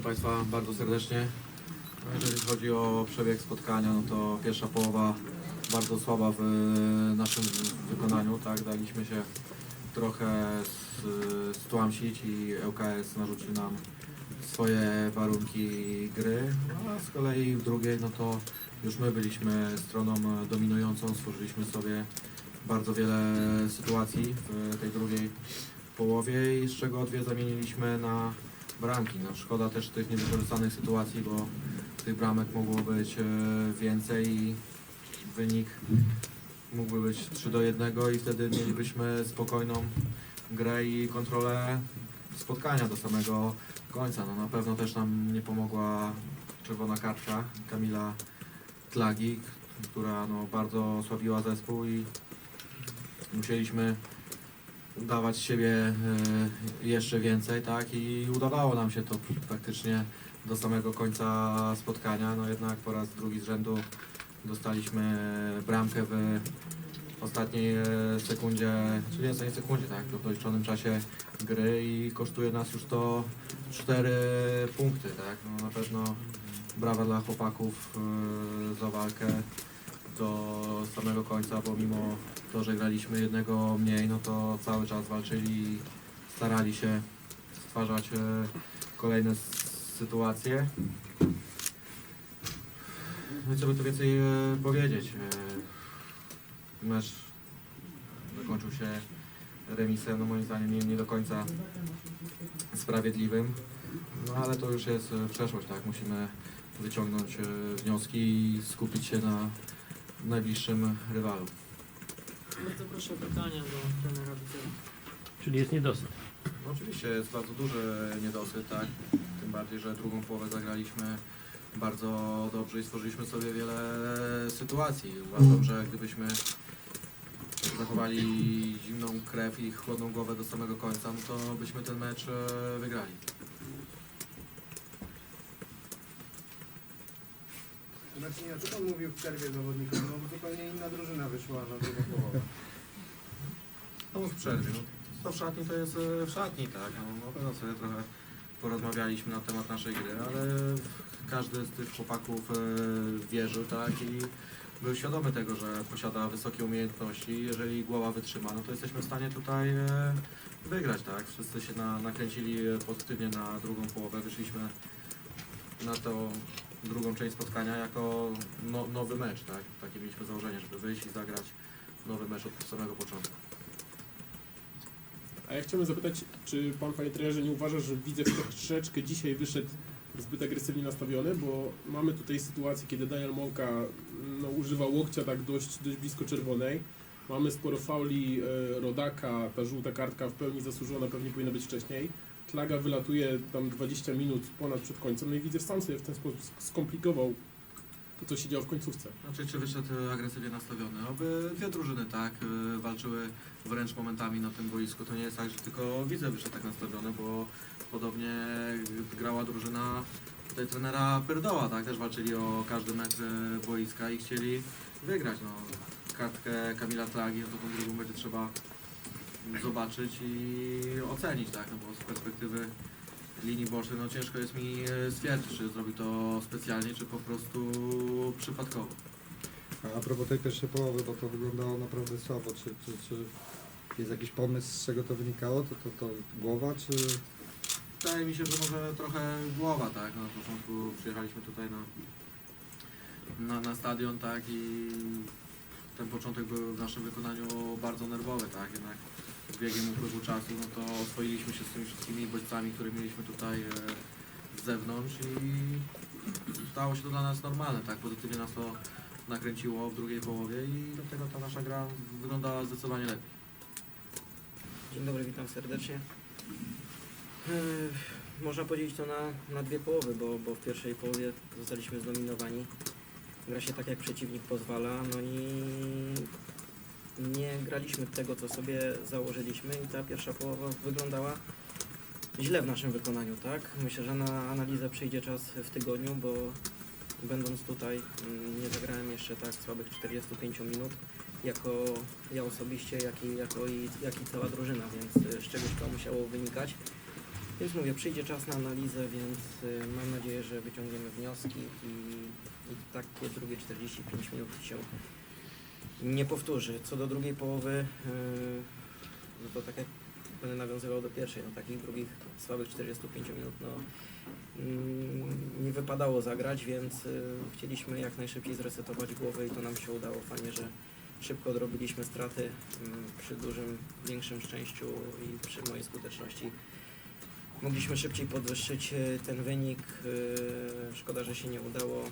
Witam Państwa bardzo serdecznie. Jeżeli chodzi o przebieg spotkania, no to pierwsza połowa bardzo słaba w naszym wykonaniu. Tak, daliśmy się trochę s- stłamsić i ŁKS narzucił nam swoje warunki gry. No, a z kolei w drugiej, no to już my byliśmy stroną dominującą, stworzyliśmy sobie bardzo wiele sytuacji w tej drugiej połowie i z czego dwie zamieniliśmy na bramki. No, szkoda też tych niewykorzystanych sytuacji, bo tych bramek mogło być e, więcej i wynik mógłby być 3 do 1 i wtedy mielibyśmy spokojną grę i kontrolę spotkania do samego końca. No, na pewno też nam nie pomogła czerwona kartka Kamila Tlagi, która no, bardzo osłabiła zespół i musieliśmy dawać siebie e, jeszcze więcej, tak? I udawało nam się to praktycznie do samego końca spotkania. No jednak po raz drugi z rzędu dostaliśmy bramkę w ostatniej e, sekundzie, czyli nie sekundzie, tak? W doliczonym czasie gry i kosztuje nas już to 4 punkty, tak? No na pewno brawa dla chłopaków e, za walkę do samego końca, bo mimo to, że graliśmy jednego mniej, no to cały czas walczyli starali się stwarzać e, kolejne sytuacje. No i co by tu więcej e, powiedzieć? E, mecz zakończył się remisem, no moim zdaniem nie, nie do końca sprawiedliwym. No ale to już jest przeszłość, tak? Musimy wyciągnąć wnioski i skupić się na najbliższym rywalu. Bardzo proszę o pytania do trenera Witera. Czyli jest niedosyt. No oczywiście jest bardzo duży niedosyt, tak? Tym bardziej, że drugą połowę zagraliśmy bardzo dobrze i stworzyliśmy sobie wiele sytuacji. Uważam, że gdybyśmy zachowali zimną krew i chłodną głowę do samego końca, no to byśmy ten mecz e, wygrali. Znaczy nie, co pan mówił w przerwie zawodnikom? No zupełnie inna drużyna wyszła na drugą połowę. No w przerwie, no to w szatni to jest e, w szatni, tak? No, na pewno sobie trochę porozmawialiśmy na temat naszej gry, ale każdy z tych chłopaków e, wierzył, tak? I był świadomy tego, że posiada wysokie umiejętności. Jeżeli głowa wytrzyma, no to jesteśmy w stanie tutaj e, wygrać, tak? Wszyscy się na, nakręcili pozytywnie na drugą połowę. Wyszliśmy na tą drugą część spotkania jako no, nowy mecz, tak? Takie mieliśmy założenie, żeby wyjść i zagrać nowy mecz od samego początku. A ja chciałbym zapytać, czy pan, panie trenerze, nie uważa, że widzę troszeczkę dzisiaj wyszedł zbyt agresywnie nastawiony, bo mamy tutaj sytuację, kiedy Daniel Monka no, używa łokcia tak dość, dość blisko czerwonej. Mamy sporo fauli e, Rodaka, ta żółta kartka w pełni zasłużona, pewnie powinna być wcześniej. Klaga wylatuje tam 20 minut ponad przed końcem, no i widzę sam sobie w ten sposób skomplikował to, co się działo w końcówce. Znaczy, czy wyszedł e, agresywnie nastawiony? Oby dwie drużyny, tak, e, walczyły wręcz momentami na tym boisku. To nie jest tak, że tylko widzę wyszedł tak nastawiony, bo podobnie grała drużyna tutaj trenera Pyrdoła, tak, też walczyli o każdy metr e, boiska i chcieli wygrać, no. Kartkę Kamila Tragi, no to tą drugą będzie trzeba zobaczyć i ocenić, tak, no bo z perspektywy linii bocznej, no ciężko jest mi e, stwierdzić, czy zrobił to specjalnie, czy po prostu przypadkowo. A a propos tej pierwszej połowy, bo to wyglądało naprawdę słabo, czy, czy, czy jest jakiś pomysł, z czego to wynikało? To, to, to głowa, czy... Wydaje mi się, że może trochę głowa, tak, no, na początku przyjechaliśmy tutaj na, na, na stadion, tak, i ten początek był w naszym wykonaniu bardzo nerwowy, tak, jednak z biegiem upływu czasu, no to oswoiliśmy się z tymi wszystkimi bodźcami, które mieliśmy tutaj e, z zewnątrz i stało się to dla nas normalne, tak, pozytywnie nas to nakręciło w drugiej połowie i dlatego ta nasza gra wyglądała zdecydowanie lepiej. Dzień dobry, witam serdecznie. Yy, Można podzielić to na, na dwie połowy, bo, bo w pierwszej połowie zostaliśmy zdominowani. Gra się tak, jak przeciwnik pozwala, no i nie graliśmy tego, co sobie założyliśmy i ta pierwsza połowa wyglądała źle w naszym wykonaniu, tak? Myślę, że na analizę przyjdzie czas w tygodniu, bo będąc tutaj mm, nie zagrałem jeszcze tak słabych 45 minut jako ja osobiście, jak i, jako i, jak i cała drużyna, więc y, z czegoś to musiało wynikać. Więc mówię, przyjdzie czas na analizę, więc y, mam nadzieję, że wyciągniemy wnioski i, i takie drugie 45 minut się nie powtórzy. Co do drugiej połowy, y, no to tak jak będę nawiązywał do pierwszej, no takich drugich słabych 45 minut, no mm, nie wypadało zagrać, więc y, chcieliśmy jak najszybciej zresetować głowę i to nam się udało. Fajnie, że szybko odrobiliśmy straty mm, przy dużym, większym szczęściu i przy mojej skuteczności. Mogliśmy szybciej podwyższyć e, ten wynik. e, Szkoda, że się nie udało. Mm,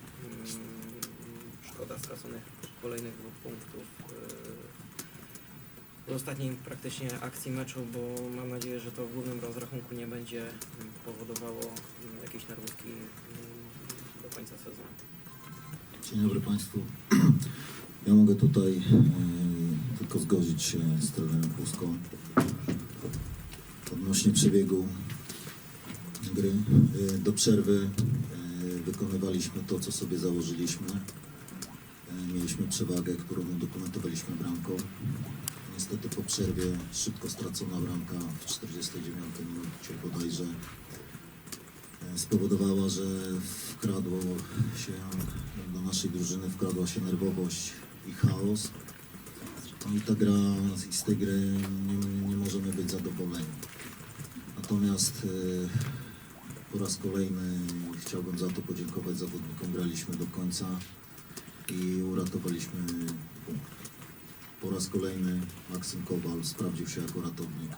Szkoda straconych kolejnych dwóch punktów e, w ostatniej praktycznie akcji meczu, bo mam nadzieję, że to w głównym rozrachunku nie będzie mm, powodowało mm, jakiejś nerwówki do końca sezonu. Dzień dobry Państwu. Ja mogę tutaj tylko zgodzić się z trenerem Puską odnośnie przebiegu E, do przerwy e, wykonywaliśmy to, co sobie założyliśmy. E, mieliśmy przewagę, którą udokumentowaliśmy bramką. Niestety po przerwie szybko stracona bramka w 49 minucie bodajże spowodowała, że wkradło się do naszej drużyny, wkradła się nerwowość i chaos. No i ta gra, z tej gry nie, nie możemy być zadowoleni. Natomiast po raz kolejny chciałbym za to podziękować zawodnikom. Graliśmy do końca i uratowaliśmy punkt. Po raz kolejny Maksym Kowal sprawdził się jako ratownik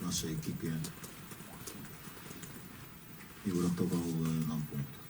w naszej ekipie i uratował e, nam punkt.